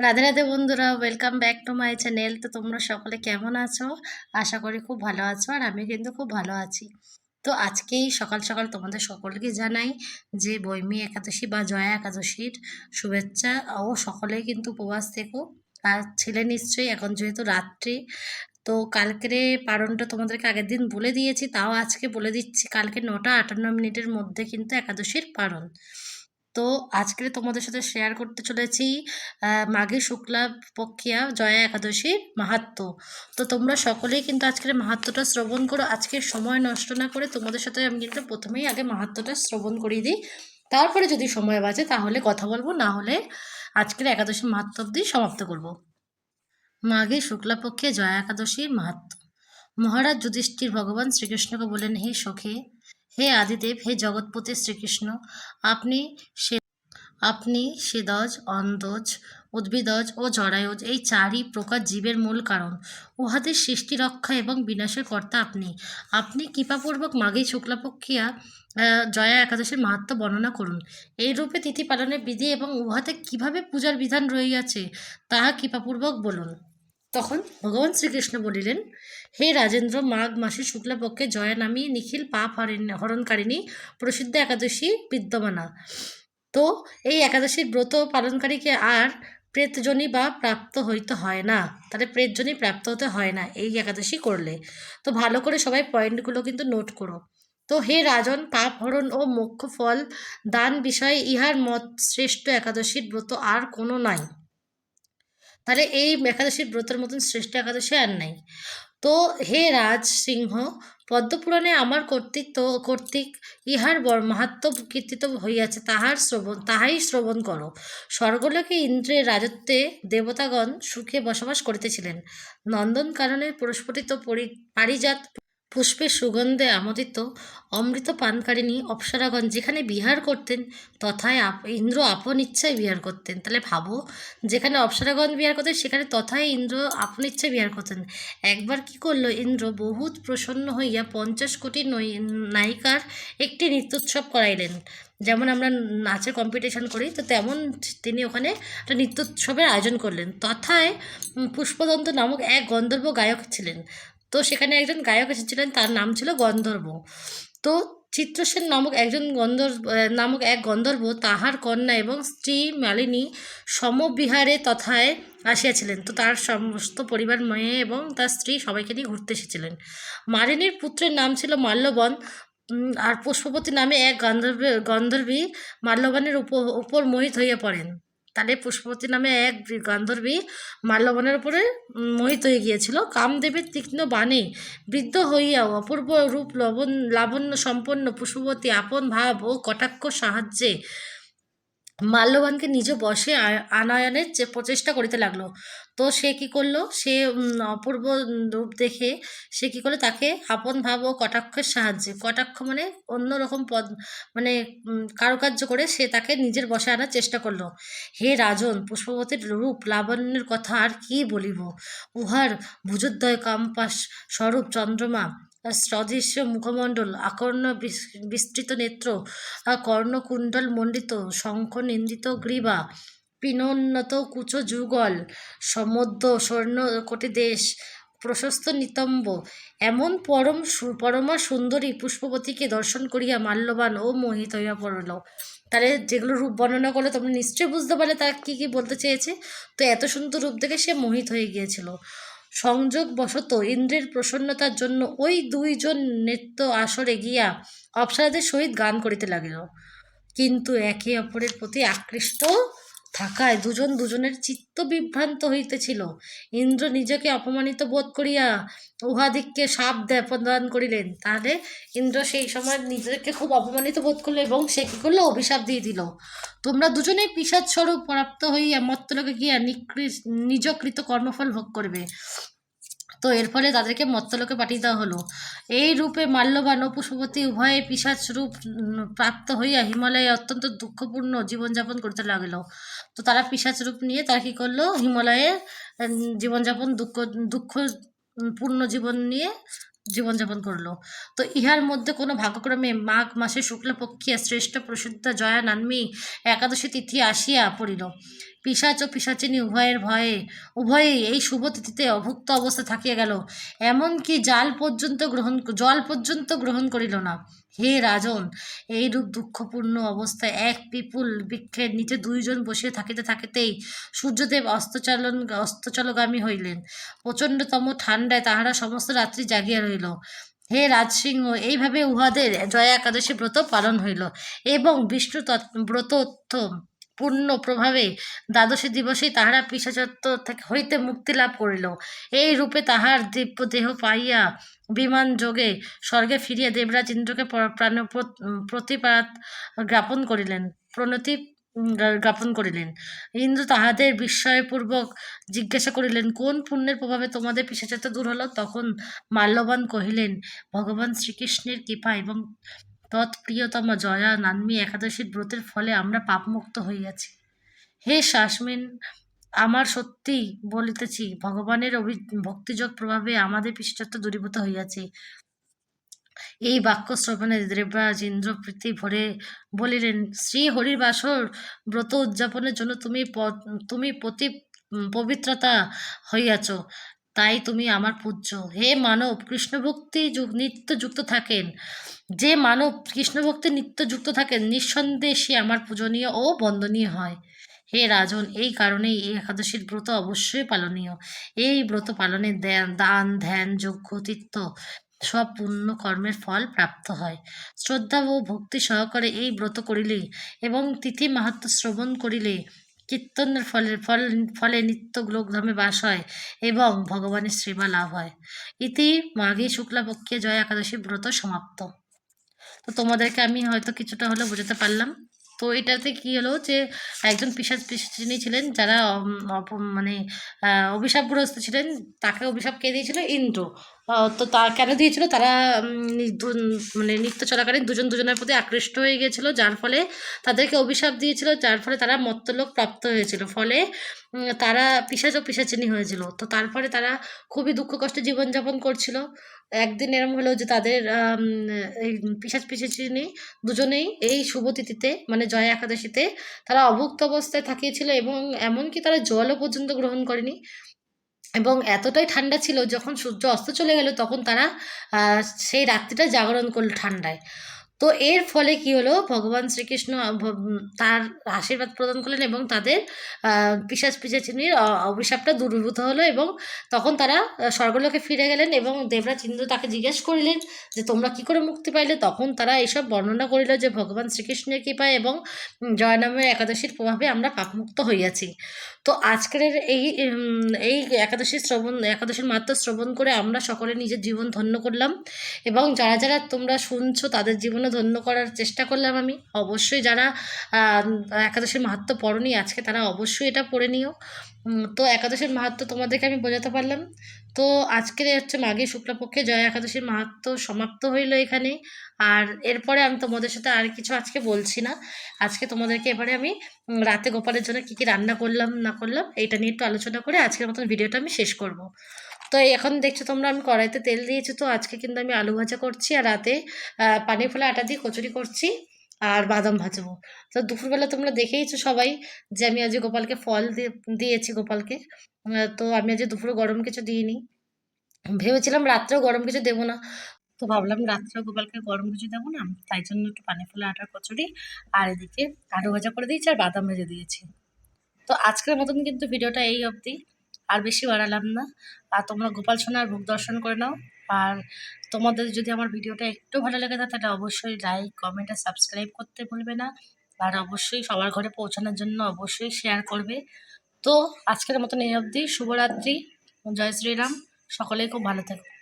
রাধে রাধে বন্ধুরা welcome back to my channel তো তোমরা সকলে কেমন আছো? আশা করি খুব ভালো আছো আর আমি কিন্তু খুব ভালো আছি। তো আজকেই সকাল সকাল তোমাদের সকলকে জানাই যে বৈমী একাদশী বা জয়া একাদশীর শুভেচ্ছা। ও সকলেই কিন্তু উপবাস থেকো। আর ছেলে নিশ্চয়ই এখন যেহেতু রাত্রি, তো কালকের পারণটা তোমাদেরকে আগের দিন বলে দিয়েছি, তাও আজকে বলে দিচ্ছি কালকে নটা আটান্ন মিনিটের মধ্যে কিন্তু একাদশীর পারণ। তো আজকে তোমাদের সাথে শেয়ার করতে চলেছি মাঘী শুক্লা পক্ষিয়া জয়া একাদশীর মাহাত্ম্য। তো তোমরা সকলেই কিন্তু আজকের মাহাত্ম্যটা শ্রবণ করো, আজকে সময় নষ্ট না করে তোমাদের সাথে আমি কিন্তু প্রথমেই আগে মাহাত্ম্যটা শ্রবণ করিয়ে দিই। তারপরে যদি সময় বাঁচে তাহলে কথা বলব, না হলে আজকের একাদশী মাহাত্ম অব্দি সমাপ্ত করব। মাঘী শুক্লাপক্ষে জয়া একাদশীর মাহাত্ম্য। মহারাজ যুধিষ্ঠির ভগবান শ্রীকৃষ্ণকে বলেন, হে সখে হে আদিদেব, হে জগৎপতি শ্রীকৃষ্ণ, আপনি সে আপনি সেদজ অন্দজ উদ্ভিদজ ও জরায়ুজ, এই চারই প্রকার জীবের মূল কারণ। উহাদের সৃষ্টি, রক্ষা এবং বিনাশের কর্তা আপনি। আপনি কৃপাপূর্বক মাঘী শুক্লাপক্ষিয়া জয়া একাদশের মাহাত্ম বর্ণনা করুন। এই রূপে তিথি পালনের বিধি এবং উহাতে কীভাবে পূজার বিধান রইয়াছে তাহা কৃপাপূর্বক বলুন। তখন ভগবান শ্রীকৃষ্ণ বলিলেন, হে রাজেন্দ্র, মাঘ মাসে শুক্লাপক্ষে জয়া নামী নিখিল পাপ হরেন হরণকারিণী প্রসিদ্ধ একাদশী বিদ্যমানা। তো এই একাদশীর ব্রত পালনকারীকে আর প্রেতজনী বা প্রাপ্ত হইতে হয় না। তাহলে প্রেতজনী প্রাপ্ত হতে হয় না, এই একাদশী করলে। তো ভালো করে সবাই পয়েন্টগুলো কিন্তু নোট করো। তো হে রাজন, পাপ, হরণ ও মোক্ষ ফল দান বিষয়ে ইহার মত শ্রেষ্ঠ একাদশীর ব্রত আর কোনো নাই। তাহলে এই একাদশীর ব্রতের মতন শ্রেষ্ঠ একাদশী আর নাই। তো হে রাজ সিংহ, পদ্মপুরাণে আমার কর্তৃত্ব কর্তৃক ইহার বর মাহাত্ম কীর্তিত হইয়াছে, তাহার শ্রবণ, তাহাই শ্রবণ করো। স্বর্গলোকে ইন্দ্রের রাজত্বে দেবতাগণ সুখে বসবাস করিতেছিলেন। নন্দন কারণে পুরস্ফুটিত পরি পারিজাত পুষ্পের সুগন্ধে আমোদিত অমৃত পানকারিণী অপ্সরাগণ যেখানে বিহার করতেন, তথায় ইন্দ্র আপন ইচ্ছায় বিহার করতেন। তাহলে ভাবো, যেখানে অপ্সরাগণ বিহার করতেন, সেখানে তথায় ইন্দ্র আপন ইচ্ছায় বিহার করতেন। একবার কি করল ইন্দ্র, বহুত প্রসন্ন হইয়া পঞ্চাশ কোটি নায়িকার একটি নৃত্যোৎসব করাইলেন। যেমন আমরা নাচের কম্পিটিশন করি, তো তেমন তিনি ওখানে একটা নৃত্যোৎসবের আয়োজন করলেন। তথায় পুষ্পদন্ত নামক এক গন্ধর্ব গায়ক ছিলেন। তো সেখানে একজন গায়ক এসেছিলেন, তার নাম ছিল গন্ধর্ব। তো চিত্রসেন নামক একজন গন্ধর্ব নামক এক গন্ধর্ব তাহার কন্যা এবং স্ত্রী মালিনী সমবিহারে তথায় আসিয়াছিলেন। তো তার সমস্ত পরিবার, মেয়ে এবং তার স্ত্রী সবাইকে নিয়ে ঘুরতে এসেছিলেন। মালিনীর পুত্রের নাম ছিল মাল্যবন। আর পুষ্পপতি নামে এক গন্ধর্ব, গন্ধর্বী মাল্যবানের উপর উপর মোহিত হইয়া পড়েন। তাহলে পুষ্পবতী নামে এক গান্ধর্বী মাল্যবনের উপরে মোহিত হয়ে গিয়েছিল। কামদেবের তীক্ষ্ণ বাণী বৃদ্ধ হইয়াও অপূর্ব রূপ লবণ লাবণ্য সম্পন্ন পুষ্পবতী আপন ভাব ও কটাক্ষ সাহায্যে মাল্যবানকে নিজ আ- আনয়নের প্রচেষ্টা করিতে লাগল। তো সে কি করল? সে অপূর্ব রূপ দেখে সে কি করল? তাকে আপন ভাব ও কটাক্ষের সাহায্যে, কটাক্ষ মানে অন্যরকম পদ মানে কারুকার্য করে সে তাকে নিজের বশে আনার চেষ্টা করল। হে রাজন, পুষ্পবতীর রূপ লাবণ্যের কথা আর কি বলিব? উহার ভুজোদ্দয় কাম্পাস স্বরূপ চন্দ্রমা সদৃশ্য মুখমণ্ডল, আকর্ণ বিস- বিস্তৃত নেত্র কর্ণকুণ্ডল মণ্ডিত শঙ্খ নিন্দিত গ্রীবা, পিনোন্নত কুচ যুগল সমুদ্র স্বর্ণ কোটি দেশ, প্রশস্ত নিতম্ব। এমন পরম পরমা সুন্দরী পুষ্পবতীকে দর্শন করিয়া মাল্যবান ও মোহিত হইয়া পড়ল। তাহলে যেগুলো রূপ বর্ণনা করলে, তোমরা নিশ্চয়ই বুঝতে পারলে তার কী কী বলতে চেয়েছে। তো এত সুন্দর রূপ দেখে সে মোহিত হয়ে গিয়েছিল। সংযোগবশত ইন্দ্রের প্রসন্নতার জন্য ওই দুইজন নৃত্য আসরে গিয়া অপ্সরাদের সহিত গান করিতে লাগিল। কিন্তু একে অপরের প্রতি আকৃষ্ট থাকায় দুজন দুজনের চিত্ত বিভ্রান্ত হইতেছিল। ইন্দ্র নিজেকে অপমানিত বোধ করিয়া উহাদিককে সাপ দেয় প্রদান করিলেন। তাহলে ইন্দ্র সেই সময় নিজেকে খুব অপমানিত বোধ করল এবং সে কী করল? অভিশাপ দিয়ে দিল। তোমরা দুজনেই পিসাদ স্বরূপ প্রাপ্ত হইয়া মত্তলোকে গিয়া নিকৃ- নিজকৃত কর্মফল ভোগ করবে। তো এর ফলে তাদেরকে মত্তলোকে পাঠিয়ে দেওয়া হলো। এই রূপে মাল্যবান ও পুষ্পবতী উভয়ে পিসাচ রূপ প্রাপ্ত হইয়া হিমালয়ে অত্যন্ত দুঃখপূর্ণ জীবনযাপন করতে লাগল। তো তারা পিসাচ রূপ নিয়ে তারা কী করল? হিমালয়ে জীবনযাপন, দুঃখ দুঃখ পূর্ণ জীবন নিয়ে জীবনযাপন করল। তো ইহার মধ্যে কোনো ভাগ্যক্রমে মাঘ মাসে শুক্লপক্ষিয়া শ্রেষ্ঠ প্রসিদ্ধ জয়া নান্মী একাদশী তিথি আসিয়া পড়িল। পিশাচ ও পিশাচিনী উভয়ের ভয়ে, উভয়েই এই শুভ তিথিতে অভুক্ত অবস্থা থাকিয়া গেল। এমনকি জাল পর্যন্ত গ্রহণ, জল পর্যন্ত গ্রহণ করিল না। হে রাজন, এইরূপ দুঃখপূর্ণ অবস্থায় এক পিপুল বৃক্ষের নিচে দুইজন বসিয়া থাকিতে থাকিতেই সূর্যদেব অস্তচালন অস্তচলগামী হইলেন। প্রচণ্ডতম ঠান্ডায় তাহারা সমস্ত রাত্রি জাগিয়া রহিল। হে রাজসিংহ, এইভাবে উহাদের জয়া একাদশী ব্রত পালন হইল এবং বিষ্ণু ব্রতোত্থ পূর্ণ প্রভাবে দ্বাদশী দিবসেই তাহারা পিসাচত্ব হইতে মুক্তি লাভ করিল। এই রূপে তাহার দিব্য দেহ পাইয়া বিমান যোগে স্বর্গে ফিরিয়া দেবরাজ ইন্দ্রকে প্র- প্রাণ প্রতিপাত জ্ঞাপন করিলেন, প্রণতি জ্ঞাপন করিলেন। ইন্দ্র তাহাদের বিস্ময়পূর্বক জিজ্ঞাসা করিলেন, কোন পুণ্যের প্রভাবে তোমাদের পিসাচত্ব দূর হলো? তখন মাল্যবান কহিলেন, ভগবান শ্রীকৃষ্ণের কৃপা এবং তৎপ্রিয়তম জয়া নান্মী একাদশীর ব্রতের ফলে আমরা পাপমুক্ত হইয়াছি হে শাসমিন, আমার সত্যি বলিতেছি, ভগবানের অভি, ভক্তিযোগ প্রভাবে আমাদের পিসাচত্ব দূরীভূত হইয়াছে। এই বাক্য শ্রবণে দেবরাজ ইন্দ্র প্রীতি ভরে বলিলেন, শ্রী হরির বাসর ব্রত উদযাপনের জন্য তুমি তুমি প্রতি, পবিত্রতা হইয়াছ। তাই তুমি আমার পূজ্য। হে মানব, কৃষ্ণভক্তি নিত্য যুক্ত থাকেন। যে মানব, কৃষ্ণভক্তি নিত্য যুক্ত থাকেন, নিঃসন্দেহে সে আমার পূজনীয় ও বন্দনীয় হয়। হে রাজন, এই কারণেই এই একাদশীর ব্রত অবশ্যই পালনীয়। এই ব্রত পালনে ধ্যান দান, ধ্যান, যজ্ঞ, তীর্থ সব পুণ্য কর্মের ফল প্রাপ্ত হয়। শ্রদ্ধা ও ভক্তি সহকারে এই ব্রত করিলে এবং তিথি মাহাত্ম শ্রবণ করিলে কীর্তনের ফলে, ফল, ফলে নিত্য লোকধামে বাস হয় এবং ভগবানের সেবা লাভ হয়। ইতি মাঘী শুক্লাপক্ষে জয় একাদশী ব্রত সমাপ্ত। তো তোমাদেরকে আমি হয়তো কিছুটা হলেও বোঝাতে পারলাম। তো এটাতে কি হলো যে, একজন পিসাজ পিসাচিনী ছিলেন, যারা মানে অভিশাপগ্রস্ত ছিলেন, তাকে অভিশাপ কে দিয়েছিল? ইন্দ্র। তো তা কেন দিয়েছিল? তারা মানে নৃত্য চলাকালীন দুজন দুজনের প্রতি আকৃষ্ট হয়ে গিয়েছিল, যার ফলে তাদেরকে অভিশাপ দিয়েছিল, যার ফলে তারা মত্তলোক প্রাপ্ত হয়েছিল। ফলে তারা পিসাচ ও পিসাচিনী হয়েছিল। তো তারপরে তারা খুবই দুঃখ কষ্টে জীবনযাপন করছিল। একদিন এরম হলো যে, তাদের এই পিসাচ পিসাচিনী দুজনেই এই শুভ তিথিতে মানে জয়া একাদশীতে তারা অভুক্ত অবস্থায় থাকিয়েছিল এবং এমনকি তারা জলও পর্যন্ত গ্রহণ করেনি। এবং এতটাই ঠান্ডা ছিল যখন সূর্য অস্ত চলে গেল তখন তারা সেই রাত্রিটা জাগরণ করল ঠান্ডায়। তো এর ফলে কি হলো? ভগবান শ্রীকৃষ্ণ তার আশীর্বাদ প্রদান করলেন এবং তাদের পিশাচ পিসাচিনীর অভিশাপটা দূরীভূত হলো এবং তখন তারা স্বর্গলোকে ফিরে গেলেন এবং দেবরাজ ইন্দ্র তাকে জিজ্ঞেস করিলেন যে, তোমরা কি করে মুক্তি পাইলে? তখন তারা এইসব বর্ণনা করিল যে, ভগবান শ্রীকৃষ্ণের কৃপায় এবং জয়নামের একাদশীর প্রভাবে আমরা পাপমুক্ত হইয়াছি। তো আজকের এই এই একাদশী শ্রবণ, একাদশীর মাত্র শ্রবণ করে আমরা সকলে নিজের জীবন ধন্য করলাম এবং যারা যারা তোমরা শুনছো তাদের জীবনে ধন্য করার চেষ্টা করলাম আমি। অবশ্যই যারা একাদশীর মাহাত্ম পড়নি আজকে, তারা অবশ্যই এটা পড়ে নিও। তো একাদশীর মাহাত্ম তোমাদেরকে আমি বোঝাতে পারলাম। তো আজকের হচ্ছে মাঘী শুক্লাপক্ষে জয়া একাদশীর মাহাত্ম সমাপ্ত হইল এখানে। আর এরপরে আমি তোমাদের সাথে আর কিছু আজকে বলছি না। আজকে তোমাদেরকে এবারে আমি রাতে গোপালের জন্য কী কী রান্না করলাম, না করলাম, এইটা নিয়ে একটু আলোচনা করে আজকের মতন ভিডিওটা আমি শেষ করব। তো এখন দেখছ তোমরা আমি কড়াইতে তেল দিয়েছি তো আজকে কিন্তু আমি আলু ভাজা করছি আর রাতে পানি ফোলা আটা দিয়ে কচুরি করছি আর বাদাম ভাজবো। তো দুপুরবেলা তোমরা দেখেইছো সবাই যে আমি আজ গোপালকে ফল দিয়েছি গোপালকে। তো আমি আজ দুপুরে গরম কিছু দিইনি। ভেবেছিলাম রাত্রেও গরম কিছু দেবো না। তো ভাবলাম রাত্রেও গোপালকে গরম কিছু দেবো না, তাই জন্য একটু পানি ফোলা আটার কচুরি আর এদিকে আলু ভাজা করে দিয়েছি আর বাদাম ভেজে দিয়েছি। তো আজকের মতন কিন্তু ভিডিওটা এই অবধি। আর বেশি বাড়ালাম না। আর তোমরা গোপাল সোনার ভোগ দর্শন করে নাও। আর তোমাদের যদি আমার ভিডিওটা একটু ভালো লেগে থাকে, তাহলে অবশ্যই লাইক কমেন্ট আর সাবস্ক্রাইব করতে ভুলবে না। আর অবশ্যই সবার ঘরে পৌঁছানোর জন্য অবশ্যই শেয়ার করবে। তো আজকের মতন এই অবধি। শুভরাত্রি। জয় শ্রীরাম। সকলেই খুব ভালো থাকো।